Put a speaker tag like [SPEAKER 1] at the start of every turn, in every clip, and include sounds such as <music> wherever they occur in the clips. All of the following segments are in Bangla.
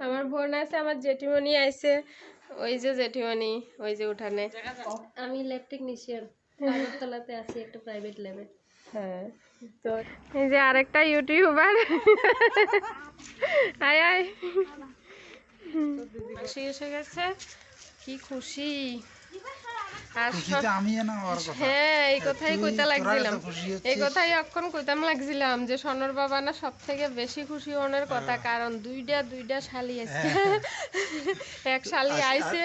[SPEAKER 1] আমার বোন আছে আমার জেঠিমণি আছে। ওই যে জেঠিমণি ওই যে উঠানে।
[SPEAKER 2] আমি ল্যাব টেকনিশিয়ান আগরতলাতে আছি একটা প্রাইভেট ল্যাবে
[SPEAKER 1] হ্যাঁ তো এই যে আরেকটা ইউটিউবার আয় আয়। খুশি এসে গেছে কি খুশি। হ্যাঁ এই কথাই কইতে লাগছিলাম।
[SPEAKER 3] এত খুশি হচ্ছিস।
[SPEAKER 1] এই কথাই অক্ষণ কইতাম লাগছিলাম যে সনর বাবা না সব থেকে বেশি খুশি ওনার কথা কারণ দুইটা দুইটা শালি আছে। <laughs> এক শালি আইছে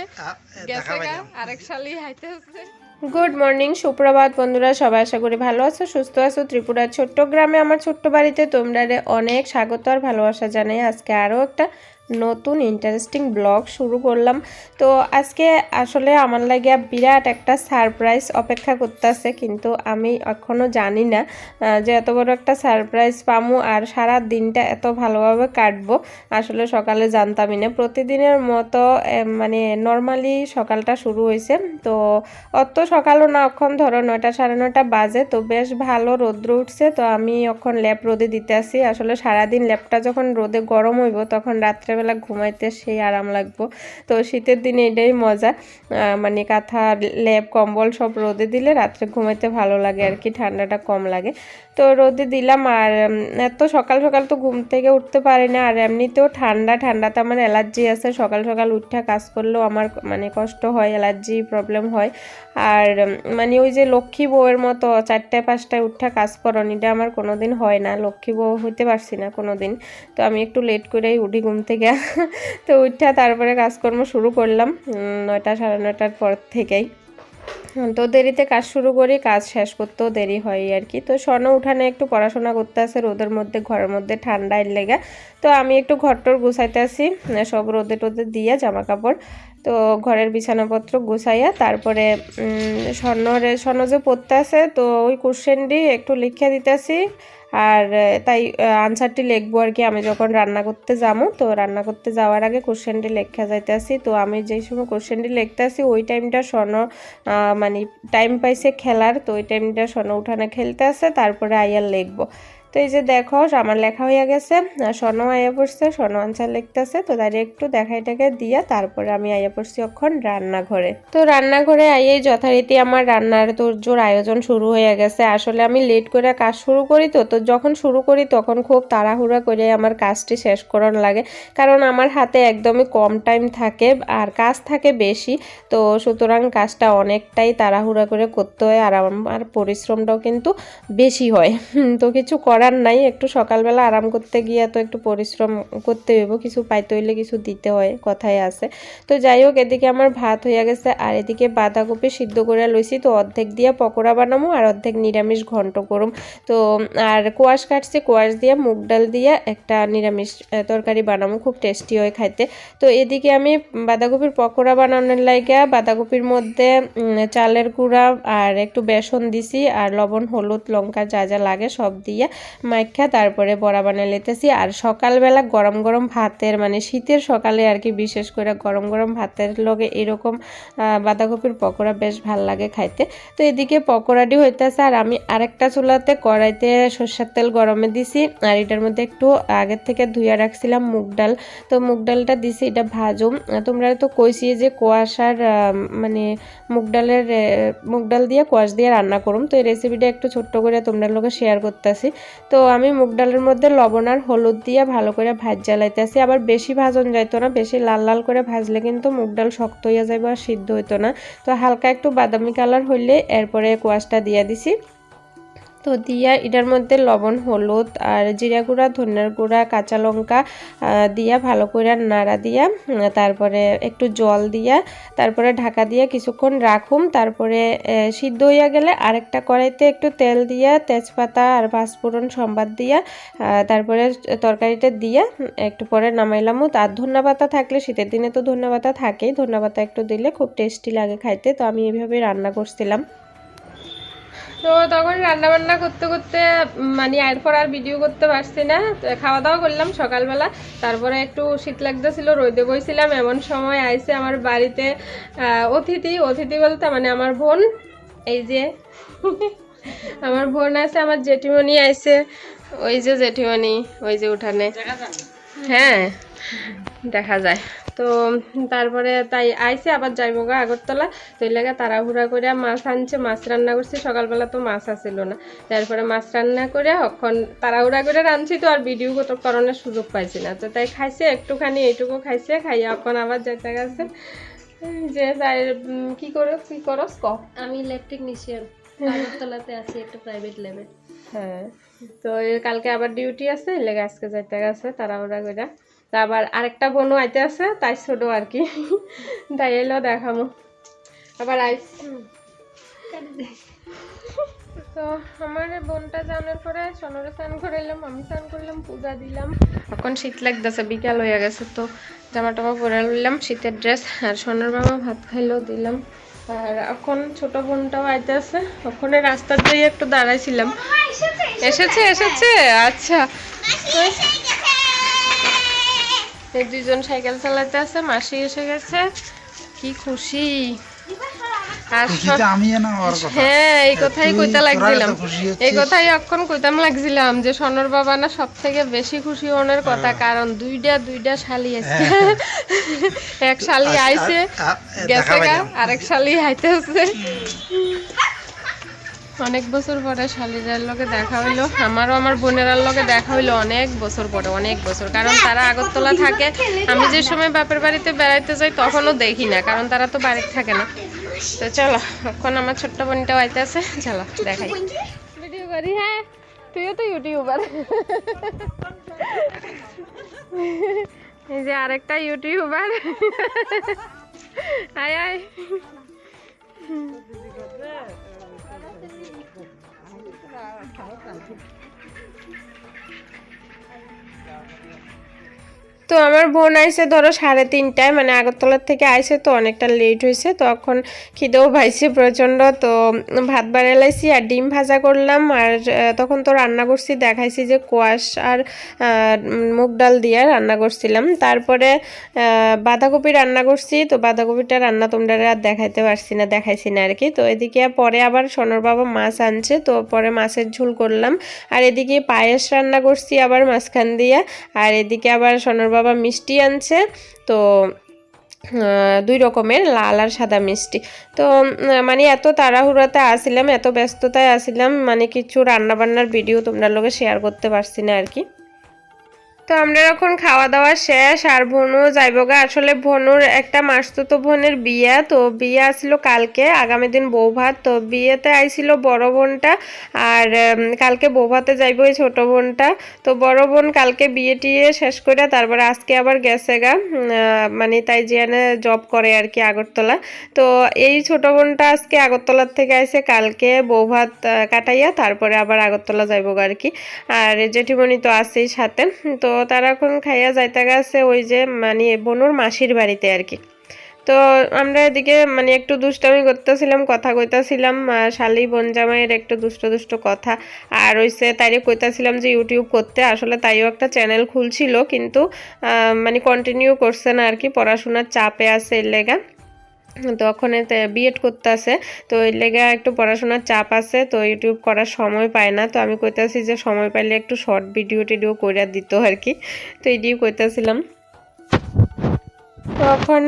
[SPEAKER 1] গেছে গা আরেক শালি আইতে হচ্ছে গুড মর্নিং সুপ্রভাত। বন্ধুরা সবাই আশা করি ভালো আছো সুস্থ আছো। ত্রিপুরার ছোট্ট গ্রামে আমার ছোট্ট বাড়িতে তোমরা অনেক স্বাগত আর ভালোবাসা জানাই। আজকে আরও একটা নতুন ইন্টারেস্টিং ব্লগ শুরু করলাম। তো আজকে আসলে আমার লাগে বিরাট একটা সারপ্রাইজ অপেক্ষা করতেছে, কিন্তু আমি এখনও জানি না যে এত বড় একটা সারপ্রাইজ পামু আর সারা দিনটা এত ভালোভাবে কাটবো। আসলে সকালে জানতামই না। প্রতিদিনের মতো মানে নর্মালি সকালটা শুরু হয়েছে। তো অত সকালও না অক্ষণ ধরো নয়টা সাড়ে নয়টা বাজে, তো বেশ ভালো রৌদ্র উঠছে। তো আমি অক্ষণ ল্যাপ রোদে দিতে আসি। আসলে সারাদিন ল্যাপটা যখন রোদে গরম হইব, তখন রাত্রেবেলা ঘুমাইতে সেই আরাম লাগবো। তো শীতের দিনে এটাই মজা। মানে কাঁথা ল্যাপ কম্বল সব রোদে দিলে রাত্রে ঘুমাইতে ভালো লাগে আর কি, ঠান্ডাটা কম লাগে। তো রোদে দিলাম আর এত সকাল সকাল তো ঘুম থেকে উঠতে পারি না আর এমনিতেও ঠান্ডা ঠান্ডাতে আমার অ্যালার্জি আছে। সকাল সকাল উঠে কাজ করলেও আমার মানে কষ্ট হয়, অ্যালার্জি প্রবলেম হয়। আর মানে ওই যে লক্ষ্মী বউয়ের মতো চারটায়, পাঁচটায় উঠে কাজ করন এটা আমার কোনোদিন হয় না। লক্ষ্মী বউ হইতে পারছি না কোনোদিন। তো আমি একটু লেট করেই উঠি, ঘুম থেকে তো উঠা তারপরে কাজকর্ম শুরু করলাম নয়টা সাড়ে নয়টার পর থেকেই। তো দেরিতে কাজ শুরু করি, কাজ শেষ করতেও দেরি হয় আর কি। তো স্বর্ণ উঠানে একটু পড়াশোনা করতে আসে রোদের মধ্যে, ঘরের মধ্যে ঠান্ডা লেগে। তো আমি একটু ঘরটর গুছাইতে আসি, সব রোদে টোদে দিয়ে জামা কাপড় তো ঘরের বিছানাপত্র গুছাইয়া তারপরে স্বর্ণরে, স্বর্ণ যে পড়তে আছে, তো ওই কোশ্চেনটি একটু লিখে দিতেছি। আর তাই আনসারটি লিখব আর কি। আমি যখন রান্না করতে যাব, তো রান্না করতে যাওয়ার আগে কোশ্চেনটি লেখা যাইতেছি। তো আমি যেই সময় কোশ্চেনটি লিখতে আসি ওই টাইমটা স্বর্ণ মানে টাইম পাইছে খেলার, তো ওই টাইমটা স্বর্ণ উঠানে খেলতে আসে তারপরে আইয়ার লিখব। তো এই যে দেখো, আমার লেখা হয়ে গেছে। স্বর্ণ আইয়া পড়ছে, স্বর্ণ আনসার লিখতেছে। তো দাঁড়িয়ে একটু দেখাই টাকা দিয়া, তারপরে আমি আইয়া পড়ছি অক্ষণ রান্নাঘরে। তো রান্নাঘরে আইয়েই যথারীতি আমার রান্নার তোর আয়োজন শুরু হয়ে গেছে। আসলে আমি লেট করে কাজ শুরু করি তো তো যখন শুরু করি তখন খুব তাড়াহুড়া করে আমার কাজটি শেষ করার লাগে। কারণ আমার হাতে একদমই কম টাইম থাকে, আর কাজ থাকে বেশি। তো সুতরাং কাজটা অনেকটাই তাড়াহুড়া করে করতে হয়, আর আমার পরিশ্রমটাও কিন্তু বেশি হয়। তো কিছু করার নাই, একটু সকালবেলা আরাম করতে গিয়ে তো একটু পরিশ্রম করতে হইব, কিছু পাইতে হইলে কিছু দিতে হয়, কথাই আছে। তো যাই হোক, এদিকে আমার ভাত হইয়া গেছে, আর এদিকে বাঁধাকপি সিদ্ধ করে লইছি, তো অর্ধেক দিয়ে পকোড়া বানামো, আর অর্ধেক নিরামিষ ঘন্ট করুম। তো, আর কোয়াশ কাটছি, কোয়াশ দিয়ে মুগ ডাল দিয়ে একটা নিরামিষ তরকারি বানামো, খুব টেস্টি হয় খাইতে। তো এদিকে আমি বাঁধাকপির পকোড়া বানানোর লাইগা, বাঁধাকপির মধ্যে চালের গুঁড়া, আর একটু বেসন দিছি, আর লবণ, হলুদ, লঙ্কা যা যা লাগে সব দিয়ে মাইখা, তারপরে বড়া বানিয়ে লেতেছি আর সকালবেলা গরম গরম ভাতের মানে শীতের সকালে আর কি বিশেষ করে গরম গরম ভাতের লগে এরকম বাঁধাকপির পকোড়া বেশ ভালো লাগে খাইতে। তো এদিকে পকোড়াটি হইতেছে, আর আমি আরেকটা চুলাতে কড়াইতে সর্ষের তেল গরমে দিছি। আর এটার মধ্যে একটু আগের থেকে ধুইয়া রাখছিলাম মুগ ডাল। তো মুগ ডালটা দিছি, এটা ভাজুম। তোমরা তো কইছি যে কোয়াশার মানে মুগ ডালের মুগ ডাল দিয়ে কোয়াশ দিয়ে রান্না করুম। তো এই রেসিপিটা একটু ছোট্ট করে তোমরা লোকে শেয়ার করতেছি। তো আমি মুগ ডালের মধ্যে লবণ আর হলুদ দিয়ে ভালো করে ভাজ জ্বালাইতেছি। আবার বেশি ভাজন যাইতো না, বেশি লাল লাল করে ভাজলে কিন্তু মুগ ডাল শক্ত হইয়া যাবে আর সিদ্ধ হইতো না। তো হালকা একটু বাদামি কালার হইলে এরপরে কোয়াশটা দিয়ে দিছি। তো দিয়া এটার মধ্যে লবণ, হলুদ আর জিরা গুঁড়া, ধনিয়ার গুঁড়া, কাঁচা লঙ্কা দিয়া ভালো করে নাড়া দিয়া তারপরে একটু জল দিয়া, তারপরে ঢাকা দিয়া কিছুক্ষণ রাখুম, তারপরে সিদ্ধ হইয়া গেলে আরেকটা কড়াইতে একটু তেল দিয়া, তেজপাতা আর পাঁচফোড়ন সম্বাদ দিয়া তারপরে তরকারিটা দিয়া একটু পরে নামাইলামও আর ধন্যা থাকলে, শীতের দিনে তো ধন্যা পাতা থাকেই ধন্যা একটু দিলে খুব টেস্টি লাগে খাইতে, তো আমি এইভাবে রান্না করছিলাম। তো তখন রান্না বান্না করতে করতে মানে এরপর আর ভিডিও করতে পারছি না। তো খাওয়া দাওয়া করলাম সকালবেলা। তারপরে একটু শীত লাগতেছিল রোদে বইছিলাম। এমন সময় আইছে আমার বাড়িতে অতিথি। অতিথি বলতে মানে আমার বোন। এই যে <laughs> আমার বোন আছে আমার জেঠিমণি আইসে ওই যে জেঠিমণি ওই যে উঠানে। হ্যাঁ দেখা যায়। তো তারপরে তাই আইসে আবার যাইব গা আগরতলা। তো এই লাগে তাড়াহুড়া করে মাছ আনছে মাছ রান্না করছি। সকালবেলা তো মাছ আসিল না। তারপরে মাছ রান্না করে এখন তাড়াহুড়া করে রাঁধছি তো আর ভিডিও কত করানোর সুযোগ পাইছি না। তো তাই খাইছে একটুখানি এইটুকু খাইছে খাইয়া এখন আবার যেতে গেছে। যে উম, কি করো কি করস ক?
[SPEAKER 2] আমি ল্যাব টেকনিশিয়ান <laughs> আগরতলাতে আছি একটা প্রাইভেট ল্যাবে
[SPEAKER 1] হ্যাঁ তো কালকে আবার ডিউটি আছে লেগে আজকে যাইতে গেছে তাড়াহুড়া করে তা আবার আরেকটা বোনও আইতে আছে তাই ছোট আর কি। তাই এলো দেখামো। আবার আইস তো আমার বোনটা জানার পরে সোনরে স্নান করে এলাম আমি স্নান করলাম পূজা দিলাম। এখন শীত লাগতেছে বিকাল হয়ে গেছে তো জামা টামা পরে নিলাম শীতের ড্রেস আর সোনার বাবা ভাত খাইলেও দিলাম। আর এখন ছোট বোনটাও আইতে আছে ওখানে রাস্তার দিয়ে একটু দাঁড়াইছিলাম। এসেছে এসেছে। আচ্ছা। এই দুইজন সাইকেল চালাতে আছে মাসি এসে গেছে। কি খুশি। হ্যাঁ এই কথাই কইতে লাগছিলাম। এই কথাই এখন কইতাম লাগছিলাম যে সনর বাবা না সব থেকে বেশি খুশি ওনার কথা কারণ দুইটা দুইটা শালি আছে। <laughs> এক শালি আইছে গেছে গা আরেক শালি আইতেছে। অনেক বছর পরে শালিরার লগে দেখা হইল, আমারও আমার বোনেরার লগে দেখা হইল অনেক বছর পরে, অনেক বছর। কারণ তারা আগরতলা থাকে, আমি যে সময় বাপের বাড়িতে বেড়াইতে যাই তখনও দেখি না, কারণ তারা তো বাড়িতে থাকে না। তো চলো, এখন আমার ছোট্ট বোনটাও আইতে আছে, চলো, দেখাই। ভিডিও করি হ্যাঁ তুইও তো ইউটিউবার। এই যে আরেকটা ইউটিউবার। আয় আয়। 好感动。তো আমার বোন আইসে ধরো সাড়ে তিনটায় মানে আগরতলার থেকে আইসে তো অনেকটা লেট হয়েছে তো এখন খিদেও পাইছে প্রচণ্ড। তো ভাত বাড়াইছি আর ডিম ভাজা করলাম আর তখন তো রান্না করছি, দেখাইছি যে কোয়াশ আর মুগ ডাল দিয়ে রান্না করছিলাম। তারপরে বাঁধাকপি রান্না করছি, তো বাঁধাকপিটা রান্না তোমরা আর দেখাইতে পারছি না, দেখাইছি না আর কি তো এদিকে পরে আবার সোনর বাবা মাছ আনছে, তো পরে মাছের ঝোল করলাম। আর এদিকে পায়েস রান্না করছি আবার মাঝখান দিয়ে, আর এদিকে আবার সোনর বাবা মিষ্টি আনছে, তো দুই রকমের, লাল আর সাদা মিষ্টি। তো মানে এত তাড়াহুড়াতে আসিলাম, এত ব্যস্ততায় আসিলাম মানে কিছু রান্নাবান্নার ভিডিও তোমরা লোকে শেয়ার করতে পারছি না আর কি। তো আমরা এখন খাওয়া দাওয়া শেষ আর ভনু যাইব গা। আসলে ভনুর একটা মাস তো তো বোনের বিয়া, তো বিয়ে আসলো কালকে, আগামী দিন বউ ভাত তো বিয়েতে আইছিল বড় বোনটা আর কালকে বউ ভাতে যাইব এই ছোট বোনটা। তো বড় বোন কালকে বিয়ে টিয়ে শেষ করে তারপরে আজকে আবার গেছে গা। মানে তাই জিয়ানে জব করে আর কি আগরতলা। তো এই ছোট বোনটা আজকে আগরতলার থেকে আইছে কালকে বউ ভাত কাটাইয়া তারপরে আবার আগরতলা যাইব গা আর কি। আর জেঠিমণি তো আছেই সাথে। তো তারা এখন খাইয়া যাইতে গেছে ওই যে মানে বনুর মাসির বাড়িতে আর কি। তো আমরা এদিকে মানে একটু দুষ্টামি করতেছিলাম, কথা কইতাছিলাম শালি বোন জামাইয়ের একটু দুষ্ট দুষ্ট কথা। আর ওইসে তাইরে কইতাছিলাম যে ইউটিউব করতে, আসলে তাইও একটা চ্যানেল খুলছিল, কিন্তু মানে কন্টিনিউ করছে না আর কি, পড়াশোনার চাপে আছে এর লেগা। তো ওখানে বিএড করতে আছে তো এর লেগে একটু পড়াশোনার চাপ আছে, তো ইউটিউব করার সময় পায় না। তো আমি কইতাছি যে সময় পাইলে একটু শর্ট ভিডিও টিডিও করে দিত আর কি তো এটিও কইতাছিলাম। তখন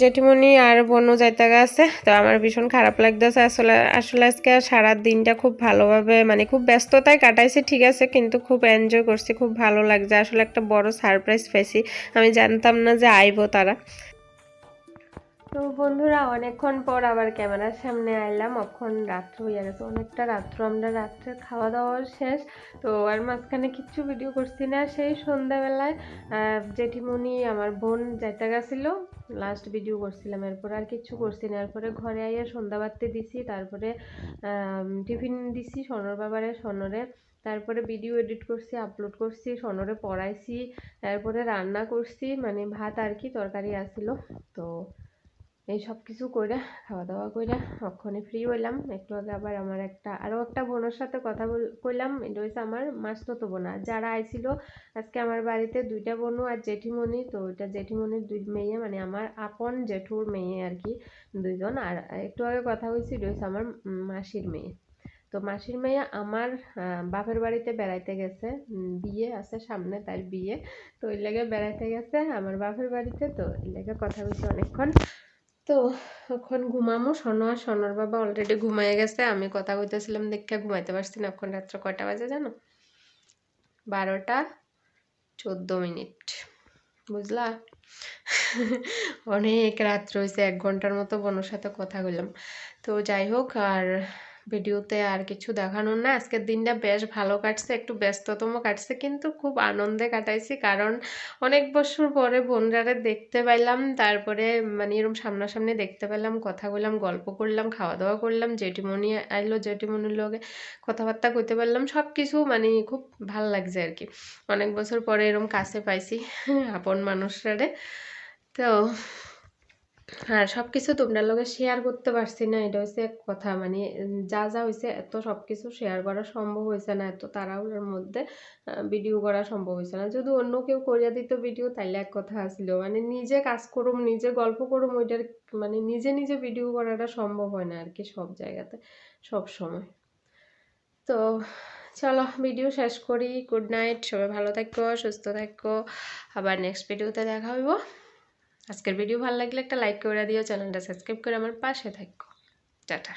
[SPEAKER 1] জেঠিমণি আর বনু যাইতে গেছে তো আমার ভীষণ খারাপ লাগতেছে। আসলে আসলে আজকে সারা দিনটা খুব ভালোভাবে মানে খুব ব্যস্ততায় কাটাইছি, ঠিক আছে, কিন্তু খুব এনজয় করছি, খুব ভালো লাগছে। আসলে একটা বড় সারপ্রাইজ পেয়েছি আমি জানতাম না যে আইবো তারা। তো বন্ধুরা, অনেকক্ষণ পর আবার ক্যামেরার সামনে আইলাম। অক্ষণ রাত্র হয়ে গেছে, অনেকটা রাত্র। আমরা রাত্রে খাওয়া দাওয়া শেষ। তো আর মাঝখানে কিচ্ছু ভিডিও করছি না। সেই সন্ধ্যাবেলায় জেঠিমণি আমার বোন যাইতে গেছিল। লাস্ট ভিডিও করছিলাম, এরপর আর কিচ্ছু করছি না। এরপরে ঘরে আইয়া সন্ধ্যা বাড়তে দিছি, তারপরে টিফিন দিছি সনর বাবারে, সনরে। তারপরে ভিডিও এডিট করছি আপলোড করছি, সনরে পড়াইছি। তারপরে রান্না করছি মানে ভাত আর কি তরকারি আসিল তো এই সব কিছু করে খাওয়া দাওয়া করে অক্ষণে ফ্রি হইলাম একটু আগে আবার আমার একটা, আরও একটা বোনের সাথে কথা কইলাম, এটা হচ্ছে আমার মাসতো বোন। যারা আইছিল, আজকে আমার বাড়িতে দুইটা বোনু আর জেঠিমণি, তো ওইটা জেঠিমণির দুই মেয়ে মানে আমার আপন জেঠুর মেয়ে আর কি, দুইজন। আর একটু আগে কথা হয়েছিল এটা হচ্ছে আমার মাসির মেয়ে। তো মাসির মেয়ে আমার বাপের বাড়িতে বেড়াইতে গেছে বিয়ে আছে সামনে তার বিয়ে। তো ওই লেগে বেড়াইতে গেছে আমার বাপের বাড়িতে, তো এই লেগে কথা বলছি অনেকক্ষণ। তো এখন ঘুমামো, শোনো, আর স্বর্ণর বাবা অলরেডি ঘুমাই গেছে। আমি কথা কইতেছিলাম দেখে ঘুমাইতে পারছি না। এখন রাত্র কয়টা বাজে জানো? বারোটা চোদ্দ মিনিট। বুঝলা? অনেক রাত্র হয়েছে এক ঘণ্টার মতো বোনের সাথে কথা বললাম তো যাই হোক, আর ভিডিওতে আর কিছু দেখানোর না। আজকের দিনটা বেশ ভালো কাটছে, একটু ব্যস্ততম কাটছে, কিন্তু খুব আনন্দে কাটাইছি। কারণ অনেক বছর পরে বোনরারে দেখতে পাইলাম, তারপরে মানে এরকম সামনাসামনি দেখতে পেলাম, কথা বললাম গল্প করলাম খাওয়া দাওয়া করলাম, জেঠিমণি আইলো, জেঠিমণির লগে কথাবার্তা করতে পারলাম সব কিছু মানে খুব ভালো লাগছে আর কি। অনেক বছর পরে এরকম কাছে পাইছি, আপন মানুষরারে। তো আর সব কিছু তোমরা লগে শেয়ার করতে পারছি না। এটা হচ্ছে এক কথা মানে যা যা হয়েছে এত সব কিছু শেয়ার করা সম্ভব হয়েছে না, এত তাড়াহুড়োর মধ্যে ভিডিও করা সম্ভব হয়েছে না। যদি অন্য কেউ করিয়া দিত ভিডিও তাইলে এক কথা আসছিল মানে নিজে কাজ করুম, নিজে গল্প করুম, ওইটার মানে নিজে নিজে ভিডিও করাটা সম্ভব হয় না আর কি সব জায়গাতে, সব সময়। তো, চলো ভিডিও শেষ করি। গুড নাইট সবাই ভালো থাকো, সুস্থ থাকো। আবার নেক্সট ভিডিওতে দেখা হইব। আজকের ভিডিও ভালো লাগলে একটা লাইক করে দিও চ্যানেলটা সাবস্ক্রাইব করে আমার পাশে থাকো। টাটা।